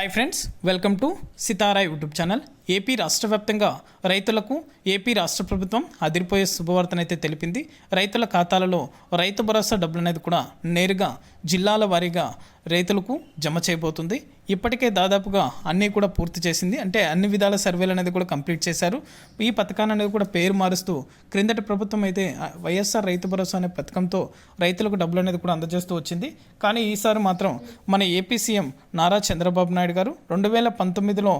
Hi friends, welcome to Sitara YouTube channel. AP రాష్ట్ర వ్యాప్తంగా రైతులకు ఏపీ రాష్ట్ర ప్రభుత్వం అదిరిపోయే శుభవార్తనైతే తెలిపింది. రైతుల ఖాతాలలో రైతు భరోసా డబ్బులు అనేది కూడా నేరుగా జిల్లాల వారీగా రైతులకు జమ చేయబోతుంది. ఇప్పటికే దాదాపుగా అన్నీ కూడా పూర్తి చేసింది. అంటే అన్ని విధాల సర్వేలు అనేది కూడా కంప్లీట్ చేశారు. ఈ పథకాన్ని అనేది కూడా పేరు మారుస్తూ క్రిందటి ప్రభుత్వం అయితే వైఎస్ఆర్ రైతు భరోసా అనే పథకంతో రైతులకు డబ్బులు అనేది కూడా అందజేస్తూ వచ్చింది. కానీ ఈసారి మాత్రం మన ఏపీ సీఎం నారా చంద్రబాబు నాయుడు గారు రెండు వేల పంతొమ్మిదిలో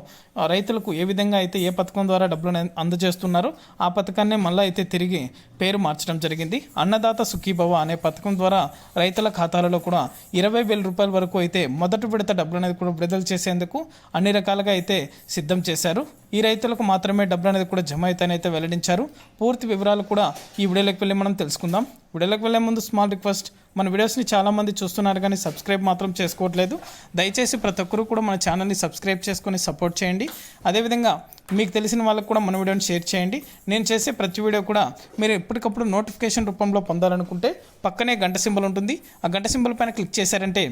రైతులకు ఏ విధంగా అయితే ఏ పథకం ద్వారా డబ్బులు అందజేస్తున్నారో ఆ పథకాన్నే మళ్ళీ అయితే తిరిగి పేరు మార్చడం జరిగింది. అన్నదాత సుఖీభవ అనే పథకం ద్వారా రైతుల ఖాతాలలో కూడా ఇరవై వేల రూపాయల వరకు అయితే మొదటి విడత డబ్బులు అనేది కూడా విడుదల చేసేందుకు అన్ని రకాలుగా అయితే సిద్ధం చేశారు. ఈ రైతులకు మాత్రమే డబ్బులు అనేది కూడా జమ అవుతాయని అయితే వెల్లడించారు. పూర్తి వివరాలు కూడా ఈ వీడియోలోకి వెళ్ళి మనం తెలుసుకుందాం. వీడియోలోకి వెళ్ళే ముందు స్మాల్ రిక్వెస్ట్ మన వీడియోస్ని చాలామంది చూస్తున్నారు కానీ సబ్స్క్రైబ్ మాత్రం చేసుకోవట్లేదు. దయచేసి ప్రతి ఒక్కరూ కూడా మన ఛానల్ని సబ్స్క్రైబ్ చేసుకొని సపోర్ట్ చేయండి. అదేవిధంగా మీకు తెలిసిన వాళ్ళకు కూడా మన వీడియోని షేర్ చేయండి. నేను చేసే ప్రతి వీడియో కూడా మీరు ఎప్పటికప్పుడు నోటిఫికేషన్ రూపంలో పొందాలనుకుంటే పక్కనే గంట సింబల్ ఉంటుంది. ఆ గంట సింబల్ పైన క్లిక్ చేశారంటే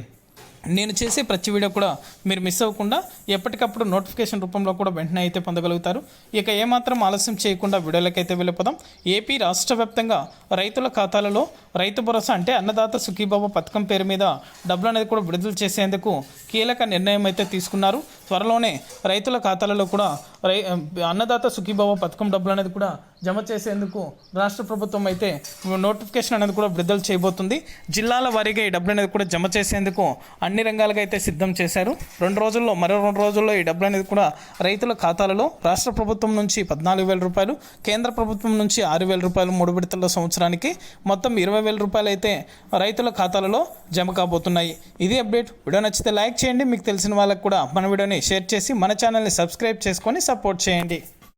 నేను చేసే ప్రతి వీడియో కూడా మీరు మిస్ అవ్వకుండా ఎప్పటికప్పుడు నోటిఫికేషన్ రూపంలో కూడా వెంటనే అయితే పొందగలుగుతారు. ఇక ఏమాత్రం ఆలస్యం చేయకుండా వీడియోలకైతే వెళ్ళిపోదాం. ఏపీ రాష్ట్ర వ్యాప్తంగా రైతుల ఖాతాలలో రైతు భరోసా అంటే అన్నదాత సుఖీబాబు పథకం పేరు మీద డబ్బులు అనేది కూడా విడుదల చేసేందుకు కీలక నిర్ణయం అయితే తీసుకున్నారు. త్వరలోనే రైతుల ఖాతాలలో కూడా రై అన్నదాత సుఖీబాబు పథకం డబ్బులు అనేది కూడా జమ చేసేందుకు రాష్ట్ర ప్రభుత్వం అయితే నోటిఫికేషన్ అనేది కూడా విడుదల చేయబోతుంది. జిల్లాల వారీగా ఈ డబ్బులు అనేది కూడా జమ చేసేందుకు అన్ని అన్ని రంగాలుగా అయితే సిద్ధం చేశారు. రెండు రోజుల్లో మరో రెండు రోజుల్లో ఈ డబ్బులు అనేది కూడా రైతుల ఖాతాలలో రాష్ట్ర ప్రభుత్వం నుంచి పద్నాలుగు వేల రూపాయలు కేంద్ర ప్రభుత్వం నుంచి ఆరు వేల రూపాయలు మూడు విడతల సంవత్సరానికి మొత్తం ఇరవై వేల రూపాయలు అయితే రైతుల ఖాతాలలో జమ కాబోతున్నాయి. ఇది అప్డేట్. వీడియో నచ్చితే లైక్ చేయండి. మీకు తెలిసిన వాళ్ళకు కూడా మన వీడియోని షేర్ చేసి మన ఛానల్ని సబ్స్క్రైబ్ చేసుకొని సపోర్ట్ చేయండి.